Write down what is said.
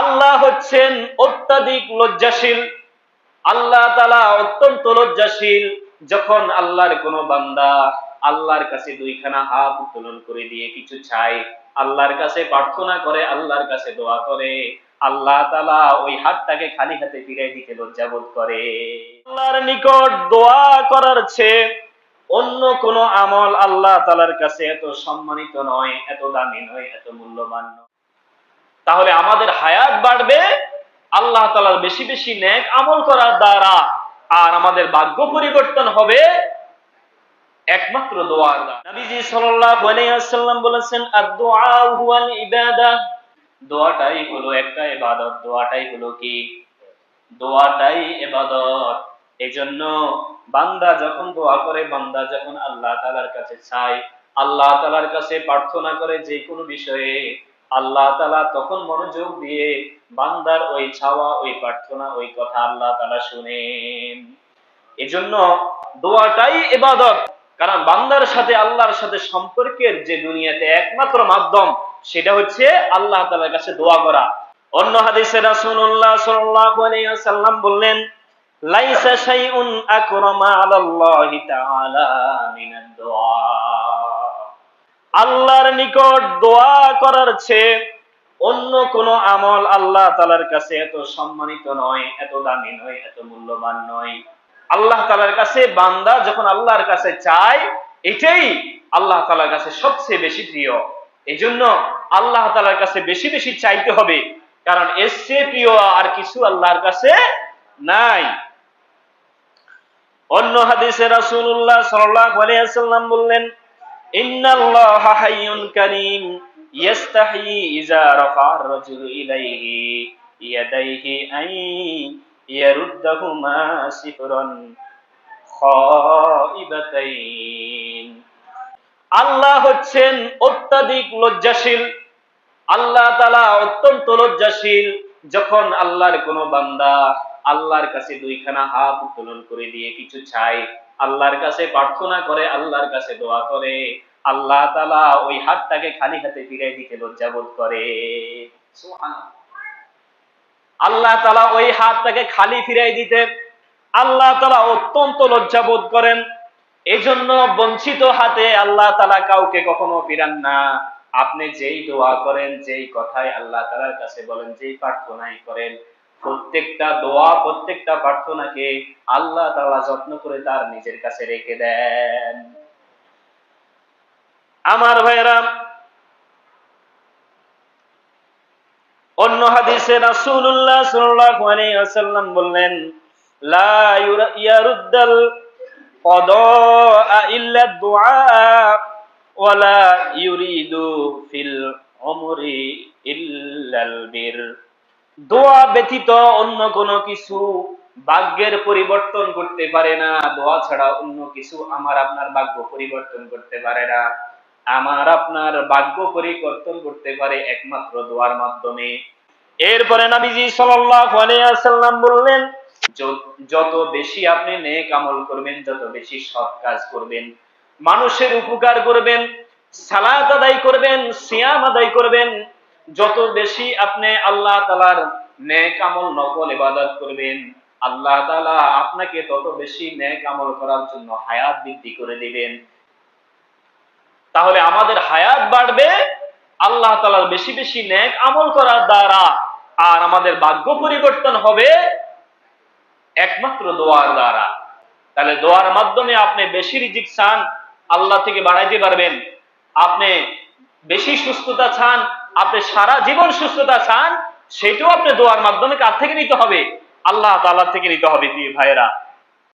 আল্লাহ হচ্ছেন অত্যাধিক লজ্জাশীল। আল্লাহ তালা অত্যন্ত লজ্জাশীল যখন আল্লাহর কোনো বান্দা আল্লাহর কাছে দুইখানা হাত উত্তোলন করে দিয়ে কিছু চাই আল্লাহর কাছে প্রার্থনা করে, আল্লাহর কাছে দোয়া করে, আল্লাহ তালা ওই হাতটাকে খালি হাতে ফিরে দিতে লজ্জাবোধ করে। আল্লাহর নিকট দোয়া করার চেয়ে অন্য কোন আমল আল্লাহ তালার কাছে এত সম্মানিত নয়, এত দামি নয়, এত মূল্যবান নয়। তাহলে আমাদের হায়াত বাড়বে, আল্লাহ তালার বেশি বেশি নেক আমল করার দ্বারা আর আমাদের ভাগ্য পরিবর্তন হবে। একমাত্র দোয়ার নবীজি বলেছেন হুয়াল দোয়াটাই হলো একটা দোয়াটাই হলো কি? দোয়াটাই এজন্য বান্দা যখন দোয়া করে, বান্দা যখন আল্লাহ তাআলার কাছে চায়, আল্লাহ তাআলার কাছে প্রার্থনা করে যে কোনো বিষয়ে আল্লাহ তাআলা তখন মনোযোগ দিয়ে বান্দার ওই চাওয়া, ওই প্রার্থনা, ওই কথা আল্লাহ তাআলা শুনেন। এজন্য দোয়াটাই ইবাদত। কারণ বান্দার সাথে আল্লাহর সাথে সম্পর্কের যে দুনিয়াতে একমাত্র মাধ্যম, সেটা হচ্ছে আল্লাহ তাআলার কাছে দোয়া করা। অন্য হাদিসে রাসূলুল্লাহ সাল্লাল্লাহু আলাইহি ওয়াসাল্লাম বললেন, লাইসা শাইউন আকরামা আলাল্লাহি তাআলা মিনাদ দুআ আল্লাহর নিকট দোয়া করার চেয়ে অন্য কোন আমল আল্লাহ তালার কাছে এত সম্মানিত নয়, এত দামি নয়, এত মূল্যবান নয়। আল্লাহ তালার কাছে বান্দা যখন আল্লাহর কাছে চায়, এটাই আল্লাহ তালার কাছে সবচেয়ে বেশি প্রিয়। এই জন্য আল্লাহ তালার কাছে বেশি বেশি চাইতে হবে, কারণ চেয়ে প্রিয় আর কিছু আল্লাহর কাছে নাই। অন্য হাদিসে আলাইহি ওয়াসাল্লাম বললেন আল্লাহ হচ্ছেন অত্যাধিক লজ্জাশীল। আল্লাহ তালা অত্যন্ত লজ্জাশীল যখন আল্লাহর কোনো বান্দা আল্লাহর কাছে দুইখানা হাত উত্তোলন করে দিয়ে কিছু চাই আল্লাহর কাছে প্রার্থনা করে, আল্লাহর কাছে দোয়া করে। আল্লাহ তালা ওই হাতটাকে খালি হাতে ফিরে দিতে লজ্জাবোধ করে। আল্লাহ তালা ওই হাতটাকে খালি ফিরাই দিতে, আল্লাহ তালা অত্যন্ত লজ্জাবোধ করেন। এজন্য বঞ্চিত হাতে আল্লাহ তালা কাউকে কখনো ফিরান না। আপনি যেই দোয়া করেন, যেই কথায় আল্লাহ তালার কাছে বলেন, যেই প্রার্থনাই করেন প্রত্যেকটা দোয়া, প্রত্যেকটা প্রার্থনাকে আল্লাহ তাআলা যত্ন করে তার নিজের কাছে রেখে দেন। আমার ভাইরা অন্য হাদিসে রাসূলুল্লাহ সাল্লাল্লাহু আলাইহি ওয়াসাল্লাম বললেন, লা ইয়ারুদ্দাল কদা ইল্লা দুআ ওয়ালা ইউরিদু ফিল উমরি ইল্লাল বির। দোয়া ব্যতীত অন্য কোনো কিছু ভাগ্যের পরিবর্তন করতে পারে না। দোয়া ছাড়া অন্য কিছু আমার আপনার ভাগ্য পরিবর্তন করতে পারে না। আমার আপনার ভাগ্য পরিবর্তন করতে পারে একমাত্র দোয়ার মাধ্যমে। এরপরে নবীজি সাল্লাল্লাহু আলাইহি ওয়াসাল্লাম বললেন, যত বেশি আপনি নেক আমল করবেন, যত বেশি সৎ কাজ করবেন, মানুষের উপকার করবেন, সালাত আদায় করবেন, সিয়াম আদায় করবেন যত বেশি আপনি আল্লাহ তালার নেক আমল, নকল ইবাদত করবেন, আল্লাহ তালা আপনাকে তত বেশি নেক আমল করার জন্য হায়াত বৃদ্ধি করে দিবেন। তাহলে আমাদের হায়াত বাড়বে আল্লাহ তালার বেশি বেশি নেক আমল করার দ্বারা, আর আমাদের ভাগ্য পরিবর্তন হবে একমাত্র দোয়ার দ্বারা। তাহলে দোয়ার মাধ্যমে আপনি বেশি রিজিক চান, আল্লাহ থেকে বাড়াইতে পারবেন। আপনি বেশি সুস্থতা চান আপনি সারা জীবন সুস্থতা চান সেটাও আপনি দোয়ার মাধ্যমে কার থেকে নিতে হবে? আল্লাহ তাল্লাহ থেকে নিতে হবে ভাইয়েরা।